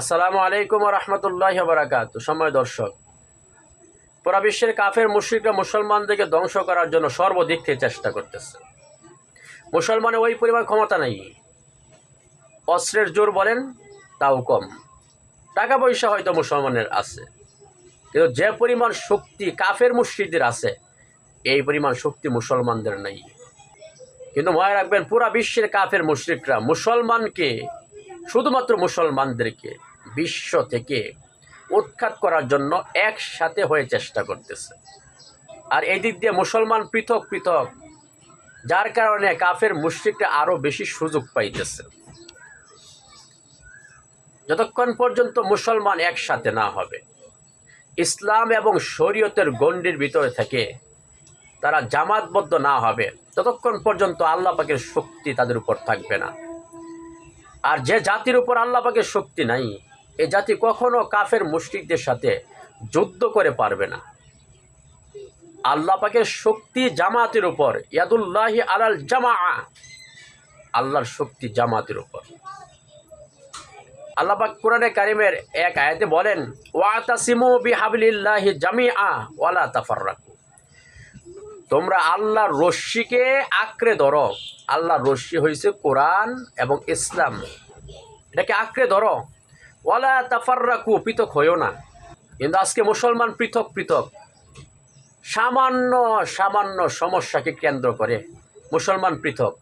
আসসালামু আলাইকুম রহমতুল্লাহ বারাকাত সময় দর্শক, পুরা বিশ্বের কাফের মুশ্রিকরা মুসলমানদেরকে ধ্বংস করার জন্য সর্বদিক থেকে চেষ্টা করতেছে। মুসলমানের ওই পরিমাণ ক্ষমতা নেই। অস্ত্রের জোর বলেন, তাও কম। টাকা পয়সা হয়তো মুসলমানের আছে। কিন্তু যে পরিমাণ শক্তি কাফের মুশ্রিকদের আছে, এই পরিমাণ শক্তি মুসলমানদের নেই। কিন্তু মনে রাখবেন, পুরা বিশ্বের কাফের মুশ্রিকরা মুসলমানকে, শুধুমাত্র মুসলমানদেরকে বিশ্ব থেকে উৎখাত করার জন্য একসাথে হয়ে চেষ্টা করতেছে। আর এই দিক দিয়ে মুসলমান পৃথক পৃথক, যার কারণে কাফের মুশ্রিকরা আরও বেশি সুযোগ পাইতেছে। যতক্ষণ পর্যন্ত মুসলমান একসাথে না হবে, ইসলাম এবং শরীয়তের গণ্ডির ভিতরে থেকে তারা জামাতবদ্ধ না হবে, ততক্ষণ পর্যন্ত আল্লাহ পাকের শক্তি তাদের উপর থাকবে না। আর যে জাতির উপর আল্লাহ পাকের শক্তি নাই এ জাতি কখনো কাফের মুশরিকদের সাথে যুদ্ধ করে পারবে না। আল্লাহ পাকের শক্তি জামাতের উপর, ইয়াদুল্লাহি আলাল জামা আল্লাহর শক্তি জামাতের উপর। আল্লাহ পাক কোরআনে কারিমের এক আয়াতে বলেন, ওয়াতাসিমু বিহাবলিল্লাহি জামিআ ওয়ালা তাফাররাকু। তোমরা আল্লাহর রশ্মিকে আঁকড়ে ধরো। আল্লাহর রশ্মি হয়েছে কোরআন এবং ইসলাম। এটাকে আঁকড়ে ধরো। ওয়ালা তাফাররাকু, পৃথক হইও না। কিন্তু আজকে মুসলমান পৃথক পৃথক। সামান্য সামান্য সমস্যাকে কেন্দ্র করে মুসলমান পৃথক।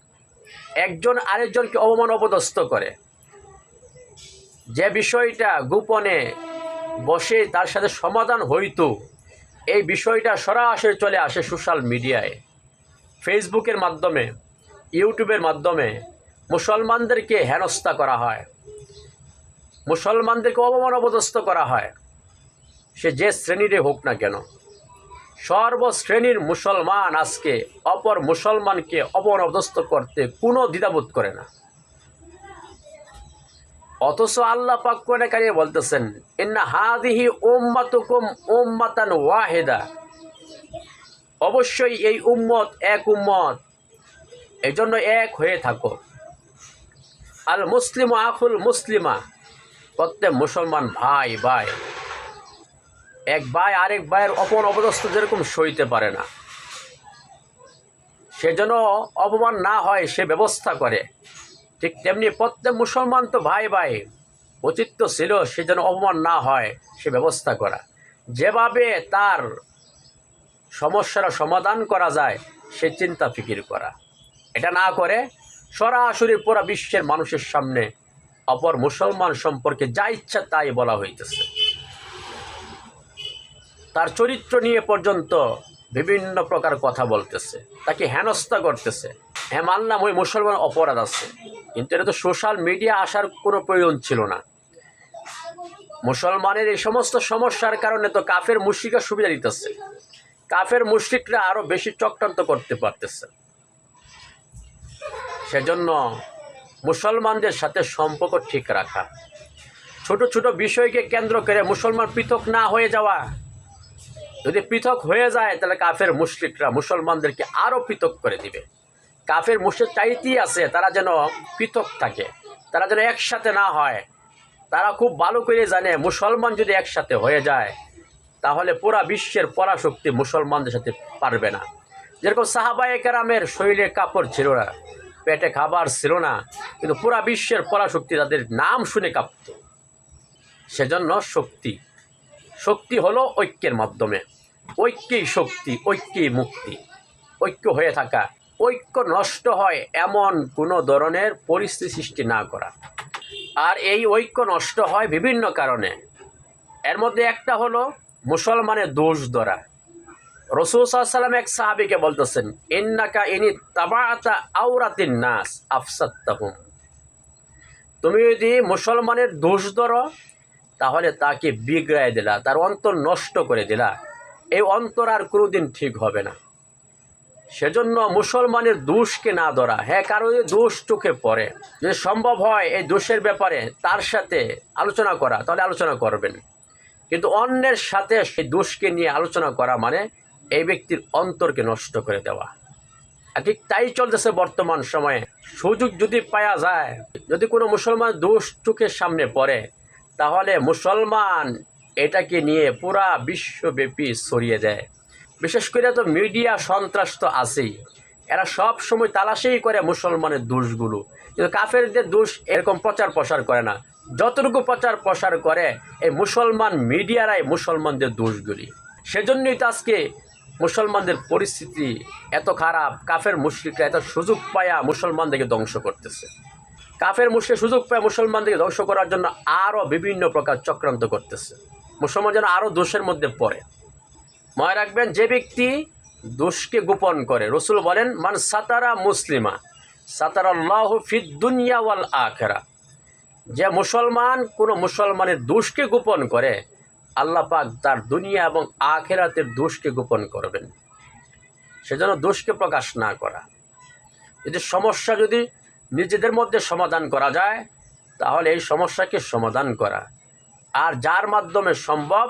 একজন আরেকজনকে অবমান অপদস্থ করে। যে বিষয়টা গোপনে বসে তার সাথে সমাধান হইতো, এই বিষয়টা সরাসরি চলে আসে সোশ্যাল মিডিয়ায়। ফেসবুকের মাধ্যমে, ইউটিউবের মাধ্যমে মুসলমানদেরকে হেনস্থা করা হয়। মুসলমানদেরকে অবমান অবদস্থ করা হয়। সে যে শ্রেণীরে হোক না কেন। সর্বশ্রেণীর মুসলমান আজকে অপর মুসলমানকে অবমান অবদস্থ করতে কোনো দ্বিধাবোধ করে না। অথচ আল্লাহ পাক করে কারিয়ে বলতেছেন, ইন্না হাদিহি উম্মাতুকুম উম্মাতান ওয়াহেদা। অবশ্যই এই উম্মত এক উম্মত। এই জন্য এক হয়ে থাকো। আল মুসলিম আখুল মুসলিমা। প্রত্যেক মুসলমান ভাই ভাই। এক ভাই আরেক ভাইয়ের অপর অপদস্থ যেরকম সইতে পারে না। সে যেন অপমান না হয়, সে ব্যবস্থা করে। ঠিক তেমনি প্রত্যেক মুসলমান তো ভাই ভাই। তো ছিল সে যেন অপমান না হয়, সে ব্যবস্থা করা। যেভাবে তার সমস্যার সমাধান করা যায়, সে চিন্তা ফিকির করা। এটা না করে সরাসরি পুরা বিশ্বের মানুষের সামনে অপর মুসলমান সম্পর্কে যা ইচ্ছা তাই বলা হইতেছে। তার চরিত্র নিয়ে পর্যন্ত বিভিন্ন প্রকার কথা বলতেছে। তাকে হেনস্থা করতেছে। হ্যাঁ মানলাম ওই মুসলমান অপরাধ আছে। কিন্তু এটা তো সোশ্যাল মিডিয়া আসার কোনো প্রয়োজন ছিল না। মুসলমানের এই সমস্ত সমস্যার কারণে তো কাফের মুশ্রিকা সুবিধা দিতেছে। কাফের মুশ্রিকরা আরও বেশি চক্রান্ত করতে পারতেছে। সেজন্য মুসলমানদের সাথে সম্পর্ক ঠিক রাখা। ছোট ছোট বিষয়কে কেন্দ্র করে মুসলমান পৃথক না হয়ে যাওয়া। যদি পৃথক হয়ে যায়, তাহলে কাফের মুশরিকরা মুসলমানদেরকে আরও পৃথক করে দিবে। কাফের মুশরিক চাইতেই আছে, তারা যেন পৃথক থাকে, তারা যেন একসাথে না হয়। তারা খুব ভালো করে জানে, মুসলমান যদি একসাথে হয়ে যায়, তাহলে পুরা বিশ্বের পরাশক্তি মুসলমানদের সাথে পারবে না। যেরকম সাহাবায়ে কেরামের শরীরে কাপড় ছিল না পেটে খাবার ছিল না, কিন্তু পুরা বিশ্বের পরাশক্তি তাদের নাম শুনে কাঁপত। সেজন্য শক্তি শক্তি হলো ঐক্যের মাধ্যমে। ঐক্যেই শক্তি, ঐক্যেই মুক্তি। ঐক্য হয়ে থাকা, ঐক্য নষ্ট হয় এমন কোনো ধরনের পরিস্থিতি সৃষ্টি না করা। আর এই ঐক্য নষ্ট হয় বিভিন্ন কারণে। এর মধ্যে একটা হলো মুসলমানের দোষ ধরা। রসুল এক সাহাবিকে বলতেছেন, ইন্নাকা ইনি তাবাতা নাস আফসাত্তাহুম তুমি যদি মুসলমানের দোষ ধরো, তাহলে তাকে বিগড়ায় দিলা, তার অন্তর নষ্ট করে দিলা। এই অন্তর আর কোনোদিন ঠিক হবে না। সেজন্য মুসলমানের দোষকে না ধরা হ্যাঁ কারও যদি দোষ চোখে পড়ে। যদি সম্ভব হয় এই দোষের ব্যাপারে তার সাথে আলোচনা করা, তাহলে আলোচনা করবেন। কিন্তু অন্যের সাথে সেই দোষকে নিয়ে আলোচনা করা মানে এই ব্যক্তির অন্তরকে নষ্ট করে দেওয়া। ঠিক তাই চলতেছে বর্তমান সময়ে। সুযোগ যদি পাওয়া যায়, যদি কোনো মুসলমান দোষ চোখের সামনে পড়ে, তাহলে মুসলমান এটাকে নিয়ে পুরা বিশ্বব্যাপী ছড়িয়ে দেয়। বিশেষ করে তো মিডিয়া সন্ত্রাস তো আছেই। এরা সব সময় তালাশেই করে মুসলমানের দোষগুলো। কিন্তু কাফেরদের দোষ এরকম প্রচার প্রসার করে না। যতটুকু প্রচার প্রসার করে, এই মুসলমান মিডিয়ারাই মুসলমানদের দোষগুলি। সেজন্যই তো আজকে মুসলমানদের পরিস্থিতি এত খারাপ, কাফের মুশ্রিকরা এত সুযোগ পায়া মুসলমানদেরকে ধ্বংস করতেছে। কাফের মুশ্রিক সুযোগ পায় মুসলমানদেরকে ধ্বংস করার জন্য আরও বিভিন্ন প্রকার চক্রান্ত করতেছে। মুসলমান যেন আরও দোষের মধ্যে পড়ে। মনে রাখবেন, যে ব্যক্তি দোষকে গোপন করে, রসুল বলেন, মান সাতারা মুসলিমা, সাতারাল্লাহ ফিদ দুনিয়া ওয়াল আখেরা। যে মুসলমান কোনো মুসলমানের দোষকে গোপন করে আল্লাহ পাক তার দুনিয়া এবং আখেরাতের দোষকে গোপন করবেন। সেজন্য দোষকে প্রকাশ না করা। যদি সমস্যা যদি নিজেদের মধ্যে সমাধান করা যায়, তাহলে এই সমস্যাকে সমাধান করা। আর যার মাধ্যমে সম্ভব,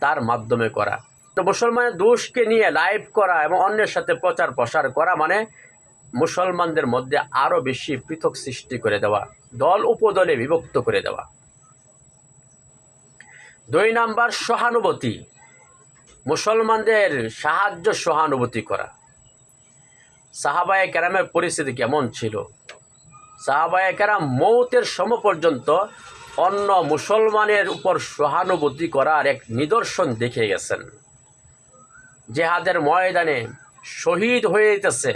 তার মাধ্যমে করা। তো মুসলমানের দোষকে নিয়ে লাইভ করা এবং অন্যের সাথে প্রচার প্রসার করা মানে মুসলমানদের মধ্যে আরও বেশি পৃথক সৃষ্টি করে দেওয়া, দল উপদলে বিভক্ত করে দেওয়া। দুই নাম্বার সহানুভূতি। মুসলমানদের সাহায্য সহানুভূতি করা। সাহাবায়ে কেরামের পরিস্থিতি কেমন ছিল? সাহাবায়ে কেরাম মৌতের সম পর্যন্ত অন্য মুসলমানের উপর সহানুভূতি করার এক নিদর্শন দেখে গেছেন। জেহাদের ময়দানে শহীদ হয়ে যেতেছে।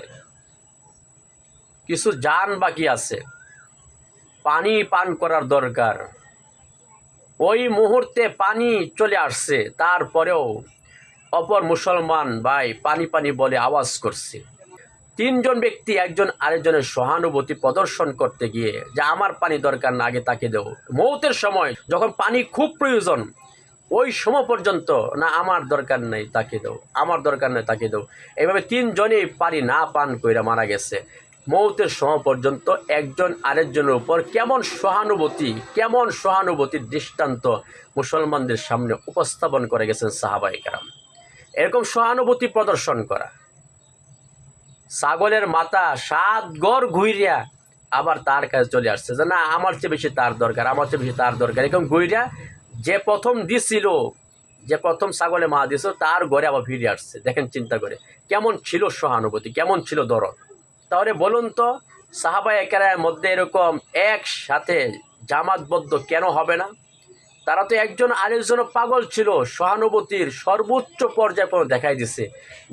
কিছু যান বাকি আছে। পানি পান করার দরকার। ওই মুহূর্তে পানি চলে আসছে। তারপরেও অপর মুসলমান ভাই পানি পানি বলে আওয়াজ করছে। তিনজন ব্যক্তি একজন আরেকজনের সহানুভূতি প্রদর্শন করতে গিয়ে, যে আমার পানি দরকার না, আগে তাকে দেও। মৌতের সময় যখন পানি খুব প্রয়োজন, ওই সময় পর্যন্ত, না, আমার দরকার নেই, তাকে দেও। আমার দরকার নেই, তাকে দেও। এইভাবে তিনজনই পানি না পান কইরা মারা গেছে। মৌতের সময় পর্যন্ত একজন আরেকজনের উপর কেমন সহানুভূতি, কেমন সহানুভূতির দৃষ্টান্ত মুসলমানদের সামনে উপস্থাপন করে গেছেন সাহাবাই কারাম। এরকম সহানুভূতি প্রদর্শন করা। ছাগলের মাথা সাত গড় ঘুরিয়া আবার তার কাছে চলে আসছে যে, না, আমার চেয়ে বেশি তার দরকার, আমার চেয়ে বেশি তার দরকার। এরকম ঘুরিয়া যে প্রথম দিছিল, যে প্রথম ছাগলে মা দিছিল, তার ঘরে আবার ফিরে আসছে। দেখেন চিন্তা করে, কেমন ছিল সহানুভূতি, কেমন ছিল দরদ তাহলে বলুন তো সাহাবা একেরার মধ্যে এরকম একসাথে জামাতবদ্ধ কেন হবে না? তারা তো একজন আরেকজন পাগল ছিল, সহানুভূতির সর্বোচ্চ পর্যায়ে পর্যন্ত দেখাই দিছে।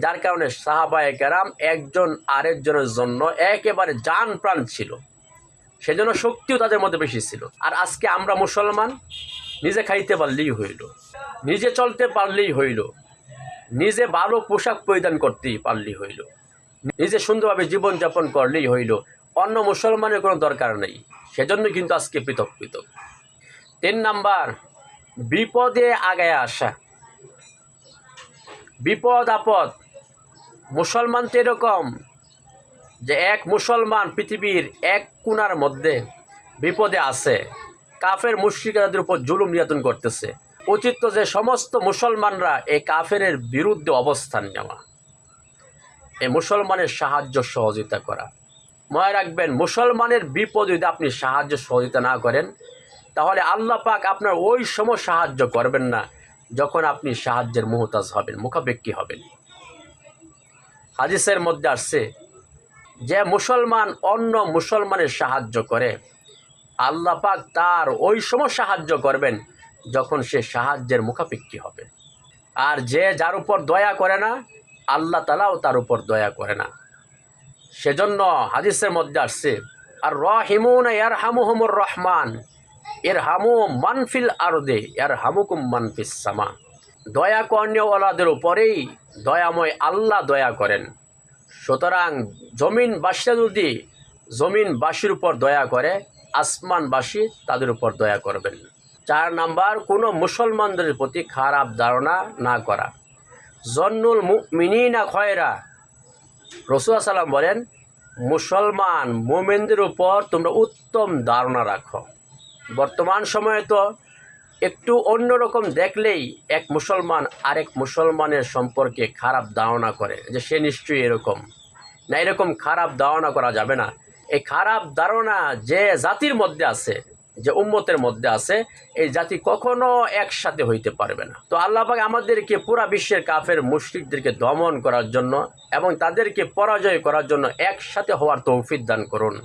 যার কারণে সাহাবায়ে কেরাম একজন আরেকজনের জন্য একেবারে জান প্রাণ ছিল। সেজন্য শক্তিও তাদের মধ্যে বেশি ছিল। আর আজকে আমরা মুসলমান, নিজে খাইতে পারলেই হইল, নিজে চলতে পারলেই হইল, নিজে ভালো পোশাক পরিধান করতেই পারলেই হইল। নিজে সুন্দরভাবে জীবনযাপন করলেই হইল। অন্য মুসলমানের কোনো দরকার নেই। সেজন্য কিন্তু আজকে পৃথক পৃথক। তিন নাম্বার, বিপদে আগায় আসা। বিপদ, আপদ। মুসলমান তো এরকম যে এক মুসলমান পৃথিবীর এক কোণার মধ্যে বিপদে আছে। কাফের মুশ্রিকাদের উপর জুলুম নির্যাতন করতেছে। উচিত যে সমস্ত মুসলমানরা এই কাফের বিরুদ্ধে অবস্থান নেওয়া। মুসলমানের সাহায্য সহযোগিতা করা। মনে রাখবেন, মুসলমানের বিপদ যদি আপনি সাহায্য সহযোগিতা না করেন, তাহলে আল্লাহ পাক আপনার ওই সময় সাহায্য করবেন না, যখন আপনি সাহায্যের মুহতাজ হবেন, মুখাপেক্ষী হবেন। হাদিসের মধ্যে আসছে, যে মুসলমান অন্য মুসলমানের সাহায্য করে, আল্লাহ পাক তার ওই সময় সাহায্য করবেন, যখন সে সাহায্যের মুখাপেক্ষী হবে। আর যে যার উপর দয়া করে না আল্লাহ তালাও তার উপর দয়া করে না। সেজন্য হাদিসের মধ্যে আসছে আর রহিমুন ইয়ার হামুহমুর রহমান এর হামু মানফিল আরদে এর হামুকুম মানফিস সামা। দয়া কর্ণীয়ওয়ালাদের উপরেই দয়াময় আল্লাহ দয়া করেন। সুতরাং জমিনবাসীরা যদি জমিনবাসীর উপর দয়া করে আসমানবাসী তাদের উপর দয়া করবেন। চার নাম্বার, কোনো মুসলমানদের প্রতি খারাপ ধারণা না করা। জন্নুল মিনিনা খয়রা। রসুল সাল্লাম বলেন, মুসলমান মোমেনদের উপর তোমরা উত্তম ধারণা রাখো। বর্তমান সময়ে তো একটু অন্যরকম দেখলেই এক মুসলমান আরেক মুসলমানের সম্পর্কে খারাপ ধারণা করে, যে সে নিশ্চয়ই এরকম। না, এরকম খারাপ ধারণা করা যাবে না। এই খারাপ ধারণা যে জাতির মধ্যে আছে যে উম্মতের মধ্যে আছে, এই জাতি কখনো একসাথে হইতে পারবে না। তো আল্লাহ পাক আমাদেরকে পুরা বিশ্বের কাফের মুশরিকদেরকে দমন করার জন্য এবং তাদেরকে পরাজয় করার জন্য একসাথে হওয়ার তৌফিক দান করুন।